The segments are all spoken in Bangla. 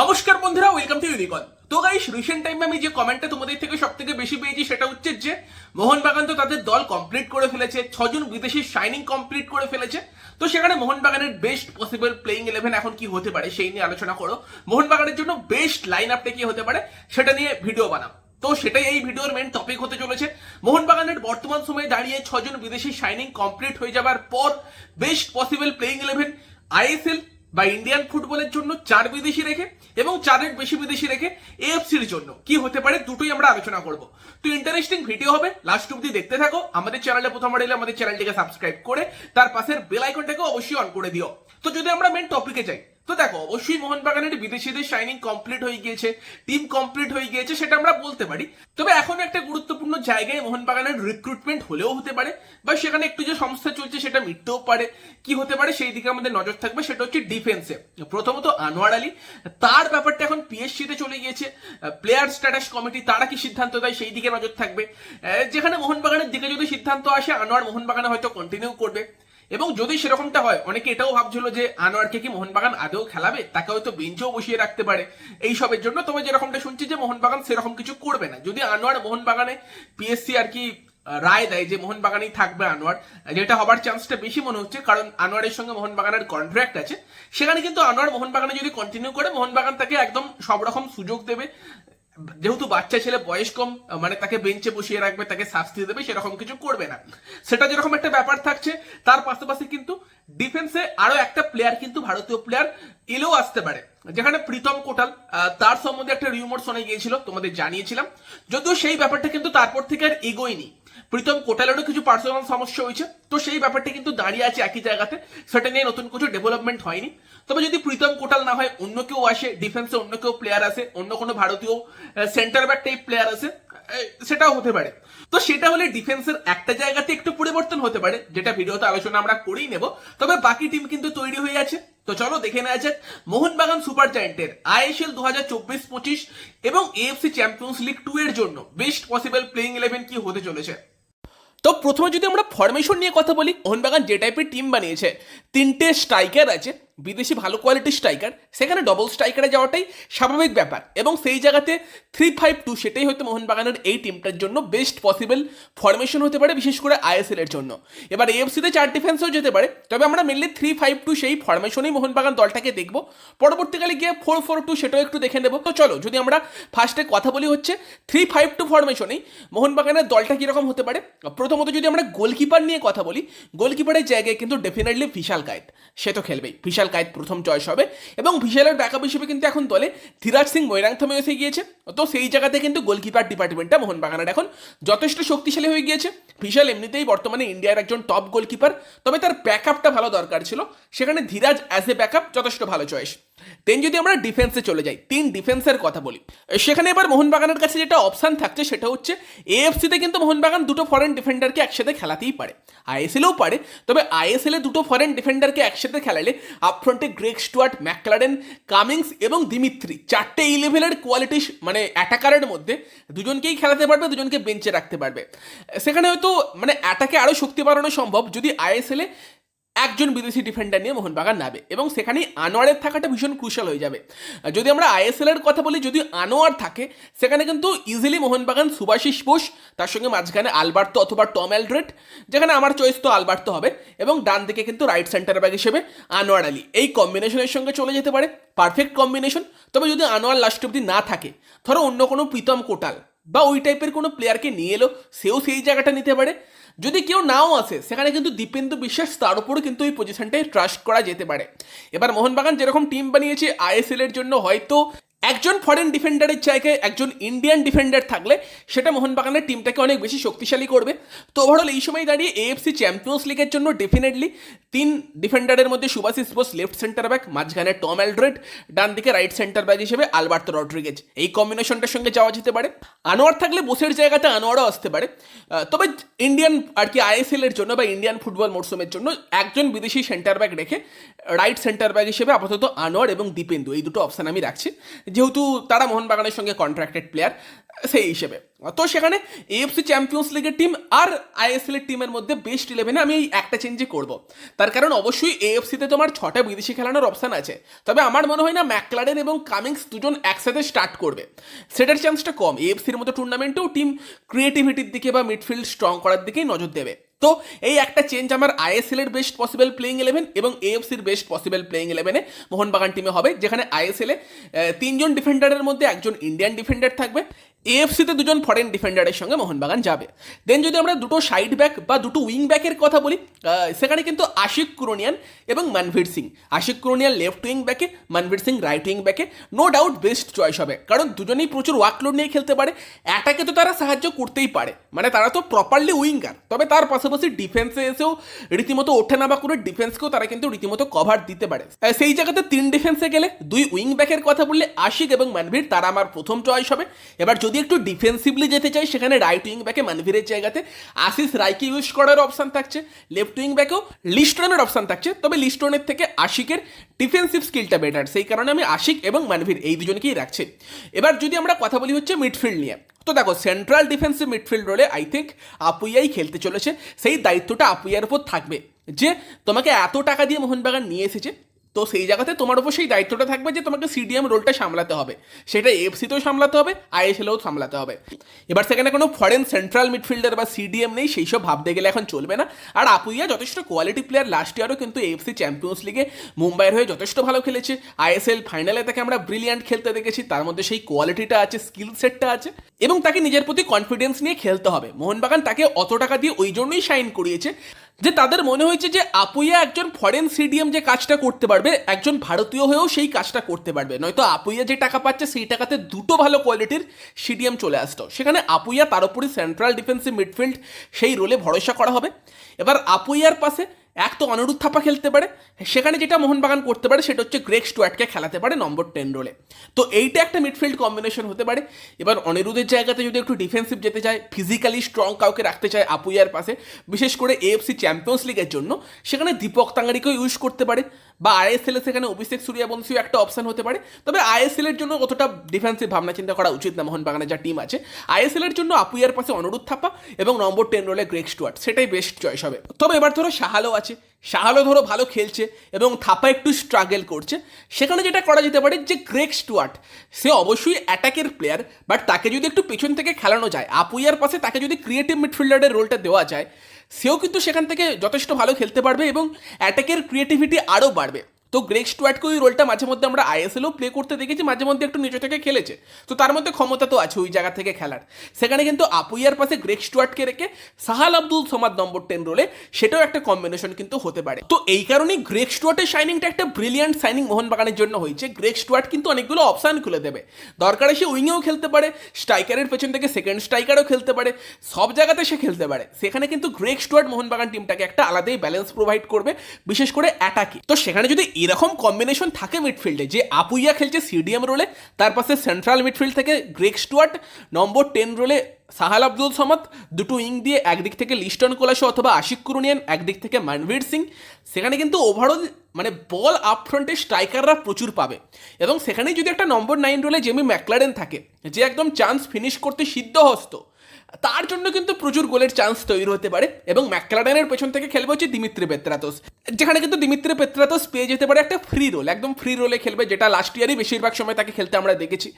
নমস্কার বন্ধুরা ওয়েলকাম টু ইউনিকন তো গাইস রিসেন্ট টাইমে আমি যে কমেন্টটা তোমাদের থেকে সব থেকে বেশি পেয়েছি সেটা হচ্ছে যে, মোহনবাগান তো তাদের দল কমপ্লিট করে ফেলেছে, ছজন বিদেশি শাইনিং কমপ্লিট করে ফেলেছে। তো সেখানে মোহনবাগানের বেস্ট পসিবল প্লেইং ইলেভেন এখন কি হতে পারে সেই নিয়ে আলোচনা করো। মোহনবাগানের জন্য বেস্ট লাইন আপটা কি হতে পারে সেটা নিয়ে ভিডিও বানাও। তো সেটাই এই ভিডিওর মেন টপিক হতে চলেছে। মোহনবাগানের বর্তমান সময়ে দাঁড়িয়ে ছজন বিদেশি শাইনিং কমপ্লিট হয়ে যাবার পর best possible playing eleven ISL বা ইন্ডিয়ান ফুটবলের জন্য চার বিদেশি রেখে এবং চারের বেশি বিদেশি রেখে এএফসির জন্য কি হতে পারে দুটোই আমরা আলোচনা করব। তো ইন্টারেস্টিং ভিডিও হবে লাস্ট অব্দি দেখতে থাকো, আমাদের চ্যানেলে প্রথমবার এলে আমাদের চ্যানেলটিকে সাবস্ক্রাইব করে, তার পাশের বেল আইকনটাকে অবশ্যই অন করে দিও। তো যদি আমরা মেন টপিকে যাই তো দেখো অবশ্যই মোহনবাগানের বিদেশিদের শাইনিং কমপ্লিট হয়ে গিয়েছে টিম কমপ্লিট হয়ে গিয়েছে সেটা আমরা বলতে পারি। তবে এখন একটা গুরুত্বপূর্ণ জায়গায় মোহনবাগানের রিক্রুটমেন্ট হলেও হতে পারে, বা সেখানে একটু যে সমস্যা চলছে সেটা মিটতেও পারে। কি হতে পারে সেই দিকে আমাদের নজর থাকবে, সেটা হচ্ছে ডিফেন্সে প্রথমত আনোয়ার আলী, তার ব্যাপারটা এখন পিএসসি তে চলে গিয়েছে। প্লেয়ার স্ট্যাটাস কমিটি তারা কি সিদ্ধান্ত দেয় সেই দিকে নজর থাকবে। যেখানে মোহনবাগানের দিকে যদি সিদ্ধান্ত আসে, আনোয়ার মোহনবাগানে হয়তো কন্টিনিউ করবে। এবং যদি সেরকমটা হয়, অনেকে এটাও ভাবছিল যে আনোয়ারকে কি মোহনবাগান আদৌ খেলাবে? তাকে হয়তো বেঞ্চেও বসিয়ে রাখতে পারে। এই সবের জন্য তবে যেরকমটা শুনছি যে মোহনবাগান সেরকম কিছু করবে না। যদি আনোয়ার মোহনবাগানে পিএসসি আর কি রায় দেয় যে মোহনবাগানেই থাকবে আনোয়ার, যেটা হবার চান্সটা বেশি মনে হচ্ছে, কারণ আনোয়ারের সঙ্গে মোহনবাগানের কন্ট্রাক্ট আছে। সেখানে কিন্তু আনোয়ার মোহনবাগানে যদি কন্টিনিউ করে, মোহনবাগান তাকে একদম সব রকম সুযোগ দেবে। যেহেতু বাচ্চা ছেলে বয়স কম মানে তাকে বেঞ্চে বসিয়ে রাখবে, তাকে শাস্তি দেবে, সেরকম কিছু করবে না। সেটা যেরকম একটা ব্যাপার থাকছে, তার পাশাপাশি কিন্তু ডিফেন্সে আরও একটা প্লেয়ার কিন্তু ভারতীয় প্লেয়ার এলেও আসতে পারে। যেখানে প্রীতম কোটাল তার সম্বন্ধে একটা রিউমার শোনা গিয়েছিল তোমাদের জানিয়েছিলাম। যদিও সেই ব্যাপারটা কিন্তু তারপর থেকে আর এগোয়নি। প্রীতম কোটালেরও কিছু পার্সোনাল সমস্যা হয়েছে তো সেই ব্যাপারটা কিন্তু দাঁড়িয়ে আছে একই জায়গাতে। সেটা নিয়ে নতুন কিছু ডেভেলপমেন্ট হয়নি। তবে যদি প্রীতম কোটাল না হয় অন্য কেউ আসে ডিফেন্সে অন্য কেউ প্লেয়ার আসে অন্য কোনো ভারতীয় centre back type player ah, সেটাও হতে পারে। তো সেটা হলে ডিফেন্সের একটা জায়গাতে একটু পরিবর্তন হতে পারে, যেটা ভিডিওতে আলোচনা আমরা করেই নেব। তবে বাকি টিম কিন্তু তৈরি হয়ে আছে। তো চলো দেখে নেওয়া যাক। মোহনবাগান সুপার জায়েন্টের আইএসএল দু হাজার চব্বিশ পঁচিশ এবং এএফসি চ্যাম্পিয়ন্স লিগ টু এর জন্য বেস্ট পসিবল প্লেইং ইলেভেন কি হতে চলেছে? তো প্রথমে যদি আমরা ফরমেশন নিয়ে কথা বলি, মোহনবাগান যে টাইপের টিম বানিয়েছে, তিনটে স্ট্রাইকার আছে। বিদেশি ভালো কোয়ালিটির স্ট্রাইকার সেখানে ডবল স্ট্রাইকারে যাওয়াটাই স্বাভাবিক ব্যাপার। এবং সেই জায়গাতে থ্রি ফাইভ টু সেটাই হয়তো মোহনবাগানের এই টিমটার জন্য বেস্ট পসিবল ফরমেশন হতে পারে, বিশেষ করে আইএসএল এর জন্য। এবার এএফসিতে চার ডিফেন্সও যেতে পারে, তবে আমরা মেনলি থ্রি ফাইভ টু সেই ফরমেশনেই মোহনবাগান দলটাকে দেখব। পরবর্তীকালে গিয়ে ফোর ফোর টু সেটাও একটু দেখে নেব। তো চলো, যদি আমরা ফার্স্টে কথা বলি হচ্ছে থ্রি ফাইভ টু ফরমেশনেই মোহনবাগানের দলটা কীরকম হতে পারে? প্রথমত যদি আমরা গোলকিপার নিয়ে কথা বলি গোলকিপারের জায়গায় কিন্তু ডেফিনেটলি বিশাল কায়েত সে তো খেলবেই। বিশাল কায়েত প্রথম চয়েস হবে। এবং বিশালের ব্যাকআপ হিসেবে কিন্তু এখন দলে ধীরাজ সিং মৈরাংথমে এসে গিয়েছে। তো সেই জায়গাতে কিন্তু গোলকিপার ডিপার্টমেন্টটা মোহনবাগানের এখন যথেষ্ট শক্তিশালী হয়ে গিয়েছে। ভিশাল এমনিতেই বর্তমানে ইন্ডিয়ার একজন টপ গোলকিপার তবে তার ব্যাকআপটা ভালো দরকার ছিল। সেখানে ধীরাজ অ্যাজ এ ব্যাকআপ যথেষ্ট ভালো চয়েস দেন যদি আমরা ডিফেন্সে চলে যাই, তিন ডিফেন্সের কথা বলি। সেখানে এবার মোহনবাগানের কাছে যেটা অপশান থাকছে সেটা হচ্ছে এএফসিতে কিন্তু মোহনবাগান দুটো ফরেন ডিফেন্ডারকে একসাথে খেলাতেই পারে। আইএসএলেও পারে, তবে আইএসএলে দুটো ফরেন ডিফেন্ডারকে একসাথে খেলালে আপফ্রন্টে গ্রেক স্টুয়ার্ট ম্যাকলারেন কামিংস এবং দিমিত্রি চারটে এই লেভেলের কোয়ালিটি মানে অ্যাটাকারের মধ্যে দুজনকেই খেলাতে পারবে, দুজনকে বেঞ্চে রাখতে পারবে। সেখানে হয়তো মানে অ্যাটাকে আরও শক্তি বাড়ানো সম্ভব। যদি আইএসএলে একজন বিদেশি ডিফেন্ডার নিয়ে মোহনবাগান নাবে এবং সেখানেই আনোয়ারের থাকাটা ভীষণ ক্রুশাল হয়ে যাবে। যদি আমরা আইএসএল এর কথা বলি, যদি আনোয়ার থাকে, সেখানে কিন্তু ইজিলি মোহনবাগান সুভাশিস বোস, তার সঙ্গে মাঝখানে আলবার্তো অথবা টম অ্যালড্রেট যেখানে আমার চয়েস তো আলবার্তো হবে এবং ডান দিকে কিন্তু রাইট সেন্টার ব্যাগ হিসেবে আনোয়ার আলী। এই কম্বিনেশনের সঙ্গে চলে যেতে পারে পারফেক্ট কম্বিনেশন তবে যদি আনোয়ার লাস্ট অব্দি না থাকে, ধরো অন্য কোনো প্রীতম কোটাল বা ওই টাইপের কোনো প্লেয়ারকে নিয়ে এলো, সেও সেই জায়গাটা নিতে পারে। যদি কেউ নাও আসে, সেখানে কিন্তু দীপেন্দু বিশ্বাস তার উপরও কিন্তু ওই পজিশনটাই ট্রাস্ট করা যেতে পারে। এবার মোহনবাগান যেরকম টিম বানিয়েছে আইএসএল এর জন্য হয়তো একজন ফরেন ডিফেন্ডারের জায়গায় একজন ইন্ডিয়ান ডিফেন্ডার থাকলে সেটা মোহনবাগানের টিমটাকে অনেক বেশি শক্তিশালী করবে। তো ওভারঅল এই সময় দাঁড়িয়ে এএফসি চ্যাম্পিয়ন্স লিগের জন্য ডেফিনেটলি তিন ডিফেন্ডারের মধ্যে Subhasish Bose left centre back মাঝখানে টম অ্যালড্রেড ডান দিকে রাইট সেন্টার ব্যাক হিসেবে আলবার্তো রড্রিগেজ। এই কম্বিনেশনটার সঙ্গে যাওয়া যেতে পারে। আনোয়ার থাকলে বোসের জায়গাতে আনোয়ারও আসতে পারে। তবে ইন্ডিয়ান আর কি আইএসএল এর জন্য বা ইন্ডিয়ান ফুটবল মরশুমের জন্য একজন বিদেশি সেন্টার ব্যাক রেখে রাইট সেন্টার ব্যাক হিসেবে আপাতত আনোয়ার এবং দীপেন্দু এই দুটো অপশান আমি রাখছি। যেহেতু তারা মোহনবাগানের সঙ্গে কন্ট্রাক্টেড প্লেয়ার সেই হিসেবে। তো সেখানে এএফসি চ্যাম্পিয়ন্স লিগের টিম আর আইএসএল এর টিমের মধ্যে বেস্ট ইলেভেনে আমি এই একটা চেঞ্জই করব। তার কারণ অবশ্যই এএফসিতে তোমার ছটা বিদেশি খেলানোর অপশান আছে। তবে আমার মনে হয় না ম্যাকলারেন এবং কামিংস দুজন একসাথে স্টার্ট করবে। সেটার চান্সটা কম। এএফসির মতো টুর্নামেন্টেও টিম ক্রিয়েটিভিটির দিকে বা মিডফিল্ড স্ট্রং করার দিকেই নজর দেবে। তো এই একটা চেঞ্জ আমার আইএসএল এর বেস্ট পসিবল প্লেইং ইলেভেন এবং এএফসির বেস্ট পসিবল প্লেইং ইলেভেনে মোহনবাগান টিমে হবে, যেখানে আইএসএল তিনজন ডিফেন্ডারের মধ্যে একজন ইন্ডিয়ান ডিফেন্ডার থাকবে। এএফসিতে দুজন ফরেন ডিফেন্ডারের সঙ্গে মোহনবাগান যাবে। দেন যদি আমরা দুটো সাইড ব্যাক বা দুটো উইং ব্যাকের কথা বলি সেখানে কিন্তু আশিক কুরোনিয়ান এবং মানভীর সিং। আশিক কুরোনিয়ান লেফট উইং ব্যাকে মানভীর সিং রাইট উইং ব্যাকে নো ডাউট বেস্ট চয়েস হবে, কারণ দুজনেই প্রচুর ওয়ার্কলোড নিয়ে খেলতে পারে। অ্যাটাকে তো তারা সাহায্য করতেই পারে। মানে তারা তো প্রপারলি উইঙ্গার তবে তার পাশাপাশি ডিফেন্সে এসেও রীতিমতো ওঠে নামা করে ডিফেন্সকেও তারা কিন্তু রীতিমতো কভার দিতে পারে। সেই জায়গাতে তিন ডিফেন্সে গেলে দুই উইং ব্যাকের কথা বললে আশিক এবং মানভীর, তারা আমার প্রথম চয়েস হবে। এবার যদি একটু ডিফেন্সিভলি যেতে চাই, সেখানে রাইট উইং ব্যাকে মানভীরের জায়গাতে, আশিস রায়কে ইউজ করার অপশন থাকছে লেফট উইং ব্যাকেও লিস্টনের অপশন থাকছে, তবে লিস্টনের থেকে আশিকের ডিফেন্সিভ স্কিলটা বেটার সেই কারণে আমি আশিক এবং মানভীর এই দুজনকেই রাখছি। এবার যদি আমরা কথা বলি হচ্ছে মিডফিল্ড নিয়ে, তো দেখো সেন্ট্রাল ডিফেন্সিভ মিডফিল্ড রোলে আই থিঙ্ক আপুইয়াই খেলতে চলেছে। সেই দায়িত্বটা আপুইয়ার উপর থাকবে যে, তোমাকে এত টাকা দিয়ে মোহনবাগান নিয়ে এসেছে তো সেই জায়গাতে তোমার উপর সেই দায়িত্বটা থাকবে যে তোমাকে সিডিএম রোলটা সামলাতে হবে। সেটা এফসিতেও সামলাতে হবে, আইএসএলেও সামলাতে হবে। এবার সেখানে কোনো ফরেন সেন্ট্রাল মিডফিল্ডার বা সিডিএম নেই, সেই সব ভাবতে গেলে এখন চলবে না। আর আপুইয়া যথেষ্ট কোয়ালিটি প্লেয়ার লাস্ট ইয়ারও কিন্তু এফসি চ্যাম্পিয়ন্স লিগে মুম্বাইয়ের হয়ে যথেষ্ট ভালো খেলেছে। আইএসএল ফাইনালে তাকে আমরা ব্রিলিয়ান্ট খেলতে দেখেছি, তার মধ্যে সেই কোয়ালিটিটা আছে স্কিল সেটটা আছে। এবং তাকে নিজের প্রতি কনফিডেন্স নিয়ে খেলতে হবে। মোহনবাগান তাকে অত টাকা দিয়ে ওই জন্যই সাইন করিয়েছে যে তাদের মনে হয়েছে যে আপুইয়া একজন ফরেন সিডিএম যে কাজটা করতে পারবে, একজন ভারতীয় হয়েও সেই কাজটা করতে পারবে। নয়তো আপুইয়া যে টাকা পাচ্ছে, সেই টাকাতে দুটো ভালো কোয়ালিটির সিডিএম চলে আসতো। সেখানে আপুইয়া, তার উপরই সেন্ট্রাল ডিফেন্সিভ মিডফিল্ড সেই রোলে ভরসা করা হবে। এবার আপুইয়ার পাশে এক তো অনিরুদ্ধ থাপা খেলতে পারে, সেখানে যেটা মোহনবাগান করতে পারে সেটা হচ্ছে গ্রেক স্টুয়ার্টকে খেলাতে পারে নম্বর টেন রোলে তো এইটা একটা মিডফিল্ড কম্বিনেশন হতে পারে। এবার অনিরুদ্ধের জায়গাতে যদি একটু ডিফেন্সিভ যেতে চায় ফিজিক্যালি স্ট্রং কাউকে রাখতে চায় আপুইয়ার পাশে, বিশেষ করে এএফসি চ্যাম্পিয়ন্স লিগের জন্য, সেখানে দীপক তাঙ্গারিকেও ইউজ করতে পারে। বা আইএসএল সেখানে অভিষেক সূর্যবংশীও একটা অপশন হতে পারে। তবে আইএসএল এর জন্য অতটা ডিফেন্সিভ ভাবনা চিন্তা করা উচিত না মোহনবাগানের যা টিম আছে। আইএসএল এর জন্য আপুইয়ার পাশে অনুরোধ থাপা এবং নম্বর টেন রোলে গ্রেক স্টুয়ার্ট সেটাই বেস্ট চয়েস হবে। তবে এবার ধরো সাহালো আছে। সাহালো ধরো ভালো খেলছে এবং থাপা একটু স্ট্রাগল করছে। সেখানে যেটা করা যেতে পারে যে গ্রেক স্টুয়ার্ট সে অবশ্যই অ্যাটাকের প্লেয়ার বাট তাকে যদি একটু পেছন থেকে খেলানো যায় আপুইয়ার পাশে তাকে যদি ক্রিয়েটিভ মিডফিল্ডারের রোলটা দেওয়া যায় সেও কিন্তু সেখান থেকে যথেষ্ট ভালো খেলতে পারবে এবং অ্যাটাকের ক্রিয়েটিভিটি আরও বাড়বে। তো গ্রেক স্টুয়ার্টকে ওই রোলটা মাঝে মধ্যে আমরা আইএসএলও প্লে করতে দেখেছি, মাঝে মধ্যে একটু নিচে থেকে খেলেছে। তো তার মধ্যে ক্ষমতা তো আছে ওই জায়গা থেকে খেলার। সেখানে কিন্তু আপুইয়ার পাশে গ্রেক স্টুয়ার্টকে রেখে সাহাল আব্দুল সোমাদ নম্বর টেন রোলে সেটাও একটা কম্বিনেশন কিন্তু হতে পারে। তো এই কারণেই গ্রেক স্টুয়ার্টের শাইনিংটা একটা ব্রিলিয়ান্ট সাইনিং মোহনবাগানের জন্য হয়েছে। গ্রেক স্টুয়ার্ট কিন্তু অনেকগুলো অপশান খুলে দেবে। দরকারে সে উইংয়েও খেলতে পারে স্ট্রাইকারের পেছন থেকে সেকেন্ড স্ট্রাইকারও খেলতে পারে, সব জায়গাতে সে খেলতে পারে। সেখানে কিন্তু গ্রেক স্টুয়ার্ট মোহনবাগান টিমটাকে একটা আলাদাই ব্যালেন্স প্রোভাইড করবে, বিশেষ করে অ্যাটাকে তো সেখানে যদি এরকম কম্বিনেশন থাকে মিডফিল্ডে যে আপুইয়া খেলছে সিডিএম রোলে তার পাশে সেন্ট্রাল মিডফিল্ড থেকে গ্রেক স্টুয়ার্ট, নম্বর টেন রোলে সাহাল আব্দুল সমাদ, দুটো উইং দিয়ে একদিক থেকে লিস্টন কোলাসো অথবা আশিক কুরুনিয়ান, একদিক থেকে মানভীর সিং। সেখানে কিন্তু ওভারঅল মানে বল আপফ্রন্টে স্ট্রাইকাররা প্রচুর পাবে। এবং সেখানেই যদি একটা নম্বর নাইন রোলে জেমি ম্যাকলারেন থাকে, যে একদম চান্স ফিনিশ করতে সিদ্ধহস্ত তার জন্য কিন্তু প্রচুর গোলের চান্স তৈরি হতে পারে এবং ম্যাকলাডেনের পেছন থেকে খেলবে হচ্ছে দিমিত্রি পেত্রাতোস যেখানে কিন্তু দিমিত্রি পেত্রাতোস পেয়ে যেতে পারে একটা ফ্রি রোল একদম ফ্রি রোলে খেলবে, যেটা লাস্ট ইয়ারই বেশিরভাগ সময় তাকে খেলতে আমরা দেখেছি।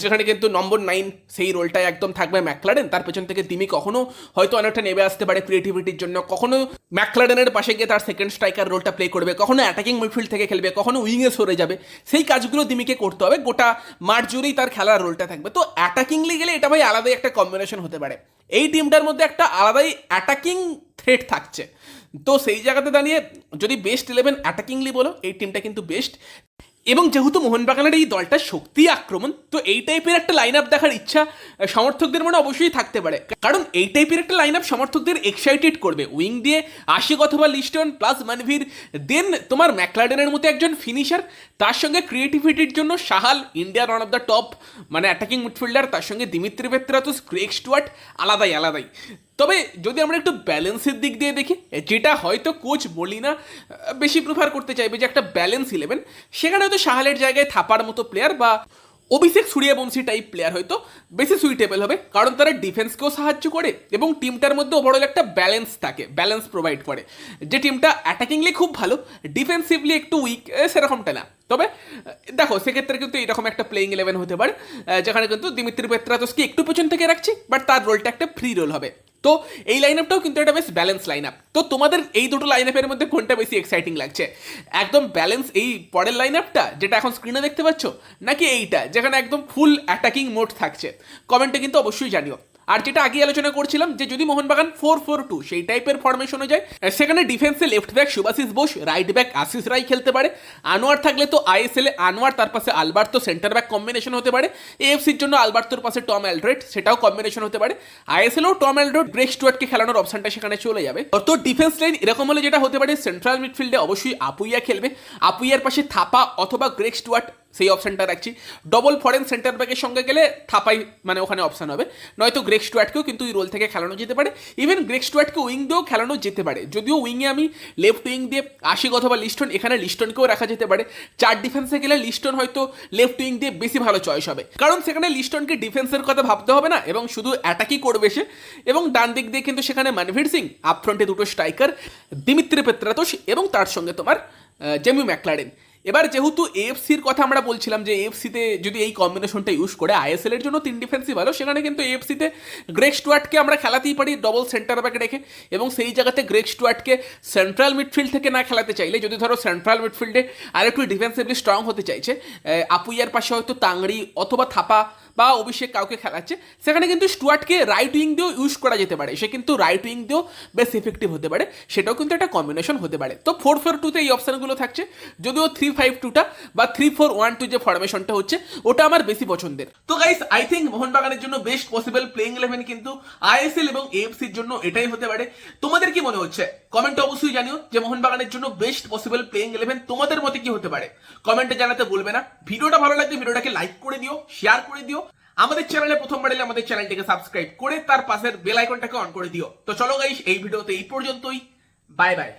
যেখানে কিন্তু নম্বর নাইন সেই রোলটাই একদম থাকবে ম্যাকলাডেন তার পেছন থেকে দিমি কখনো হয়তো অনেকটা নেমে আসতে পারে ক্রিয়েটিভিটির জন্য, কখনো ম্যাকলারেনের পাশে গিয়ে তার সেকেন্ড স্ট্রাইকার রোলটা প্লে করবে, কখনো অ্যাটাকিং মিডফিল্ড থেকে খেলবে, কখনো উইংয়ে সরে যাবে, সেই কাজগুলো দিমিকে করতে হবে, গোটা মাঠ জুড়েই তার খেলার রোলটা থাকবে। তো অ্যাটাকিংলি গেলে এটা ভাই আলাদাই একটা কম্বিনেশন হতে পারে। এই টিমটার মধ্যে একটা আলাদাই অ্যাটাকিং থ্রেট থাকছে। তো সেই জায়গাতে দাঁড়িয়ে যদি বেস্ট ইলেভেন অ্যাটাকিংলি বলো, এই টিমটা কিন্তু বেস্ট এবং যেহেতু মোহনবাগানের এই দলটা শক্তি আক্রমণ, তো এই টাইপের একটা লাইন আপ দেখার ইচ্ছা সমর্থকদের মনে অবশ্যই থাকতে পারে। কারণ এই টাইপের একটা লাইন আপ সমর্থকদের এক্সাইটেড করবে। উইং দিয়ে আশিক অথবা লিস্টন প্লাস মানভীর দেন তোমার ম্যাকলাডেনের মতো একজন ফিনিশার তার সঙ্গে ক্রিয়েটিভিটির জন্য সাহাল ইন্ডিয়ার ওয়ান অফ দ্য টপ মানে অ্যাটাকিং মিডফিল্ডার তার সঙ্গে দিমিত্রি পেত্রাতুস গ্রেক স্টুয়ার্ট আলাদাই আলাদাই। তবে যদি আমরা একটু ব্যালেন্সের দিক দিয়ে দেখি, যেটা হয়তো কোচ মলিনা বেশি প্রিফার করতে চাইবে যে একটা ব্যালেন্স ইলেভেন সেখানে হয়তো সাহালের জায়গায় থাপার মতো প্লেয়ার বা অভিষেক সূর্যবংশী টাইপ প্লেয়ার হয়তো বেশি সুইটেবল হবে, কারণ তারা ডিফেন্সকেও সাহায্য করে এবং টিমটার মধ্যে ওভারঅল একটা ব্যালেন্স থাকে ব্যালেন্স প্রোভাইড করে। যে টিমটা অ্যাটাকিংলি খুব ভালো ডিফেন্সিভলি একটু উইক সেরকমটা না। তবে দেখো, সেক্ষেত্রে কিন্তু এরকম একটা প্লেইং ইলেভেন হতে পারে যেখানে কিন্তু দিমিত্রি পেত্রাতসকে একটু পেছন থেকে রাখছি বাট তার রোলটা একটা ফ্রি রোল হবে। তো এই লাইন আপটাও কিন্তু একটা বেশ ব্যালেন্স লাইন আপ তো তোমাদের এই দুটো লাইন আপের মধ্যে কোনটা বেশি এক্সাইটিং লাগছে? একদম ব্যালেন্স এই পরের লাইন আপটা যেটা এখন স্ক্রিনে দেখতে পাচ্ছ, নাকি এইটা, যেখানে একদম ফুল অ্যাটাকিং মোড থাকছে? কমেন্টে কিন্তু অবশ্যই জানিও। আর যেটা আগে আলোচনা করছিলাম, যে যদি মোহনবাগান ফোর ফোর টু সেই টাইপের ফরমেশনে যায় সেখানে ডিফেন্সে left back Subhasish Bose right back Ashish Rai খেলতে পারে। আনোয়ার থাকলে তো আইএসএল এ আনোয়ার, তার পাশে আলবার্তো সেন্টার ব্যাক কম্বিনেশন হতে পারে। এএফসির জন্য আলবার্তোর পাশে টম অ্যালড্রেড, সেটাও কম্বিনেশন হতে পারে। আইএসএলও টম অ্যালড্রেড, ব্রেক স্টুয়ার্টকে খেলানোর অপশনটা সেখানে চলে যাবে। তো ডিফেন্স লাইন এরকম হলে যেটা হতে পারে সেন্ট্রাল মিডফিল্ডে অবশ্যই আপুইয়া খেলবে। আপুইয়ার পাশে থাপা অথবা গ্রেক স্টুয়ার্ট সেই অপশনটা রাখছি। ডবল ফরেন সেন্টার ব্যাকের সঙ্গে গেলে থাপাই মানে ওখানে অপশন হবে। নয়তো গ্রেক স্টুয়ার্টকেও কিন্তু এই রোল থেকে খেলানো যেতে পারে। ইভেন গ্রেক স্টুয়ার্টকে উইং দিয়েও খেলানো যেতে পারে। যদিও উইংয়ে আমি লেফট উইং দিয়ে আশিক অথবা লিস্টন, এখানে লিস্টনকেও রাখা যেতে পারে। চার ডিফেন্সে গেলে লিস্টন হয়তো লেফট উইং দিয়ে বেশি ভালো চয়েস হবে। কারণ সেখানে লিস্টনকে ডিফেন্সের কথা ভাবতে হবে না এবং শুধু অ্যাটাকই করবে সে। এবং ডান দিক দিয়ে কিন্তু সেখানে মানভীর সিং আপফ্রন্টে দুটো স্ট্রাইকার দিমিত্রি পেত্রাতোষ এবং তার সঙ্গে তোমার জেমি ম্যাকলারেন এবার যেহেতু এফসির কথা আমরা বলছিলাম যে এফসিতে যদি এই কম্বিনেশনটা ইউজ করে আইএসএল এর জন্য তিন ডিফেন্সই ভালো সেখানে কিন্তু এফসিতে গ্রেক স্টুয়ার্টকে আমরা খেলাতেই পারি ডবল সেন্টার ব্যাক রেখে। এবং সেই জায়গাতে গ্রেক স্টুয়ার্টকে সেন্ট্রাল মিডফিল্ড থেকে না খেলাতে চাইলে, যদি ধরো সেন্ট্রাল মিডফিল্ডে আরেকটু ডিফেন্সিভলি স্ট্রং হতে চাইছে আপুইয়ার পাশে হয়তো তাংড়ি অথবা থাপা বা অভিষেক কাউকে খেলাচ্ছে, সেখানে কিন্তু স্টুয়ার্টকে রাইট উইং দিয়েও ইউজ করা যেতে পারে। সে কিন্তু রাইট উইং দিয়েও বেশ ইফেক্টিভ হতে পারে। সেটাও কিন্তু একটা কম্বিনেশন হতে পারে। তো ফোর ফোর টুতে এই অপশানগুলো থাকছে। যদিও থ্রি ফাইভ টুটা বা থ্রি ফোর ওয়ান টু যে ফরমেশনটা হচ্ছে, ওটা আমার বেশি পছন্দের। তো গাইস আই থিঙ্ক মোহনবাগানের জন্য বেস্ট পসিবল প্লেইং ইলেভেন কিন্তু আইএসএল এবং এএফসির জন্য এটাই হতে পারে। তোমাদের কি মনে হচ্ছে? কমেন্টে অবশ্যই জানিও যে মোহনবাগানের জন্য বেস্ট পসিবল প্লেইং ইলেভেন তোমাদের মতে কি হতে পারে? কমেন্টে জানাতে বলবে না। ভিডিওটা ভালো লাগলে ভিডিওটাকে লাইক করে দিও শেয়ার করে দিও। আমাদের চ্যানেলে প্রথমবার এলে আমাদের চ্যানেলটিকে সাবস্ক্রাইব করে তার পাশের বেল আইকনটাকে অন করে দিও। তো চলো গাইস এই ভিডিওতে এই পর্যন্তই। Bye bye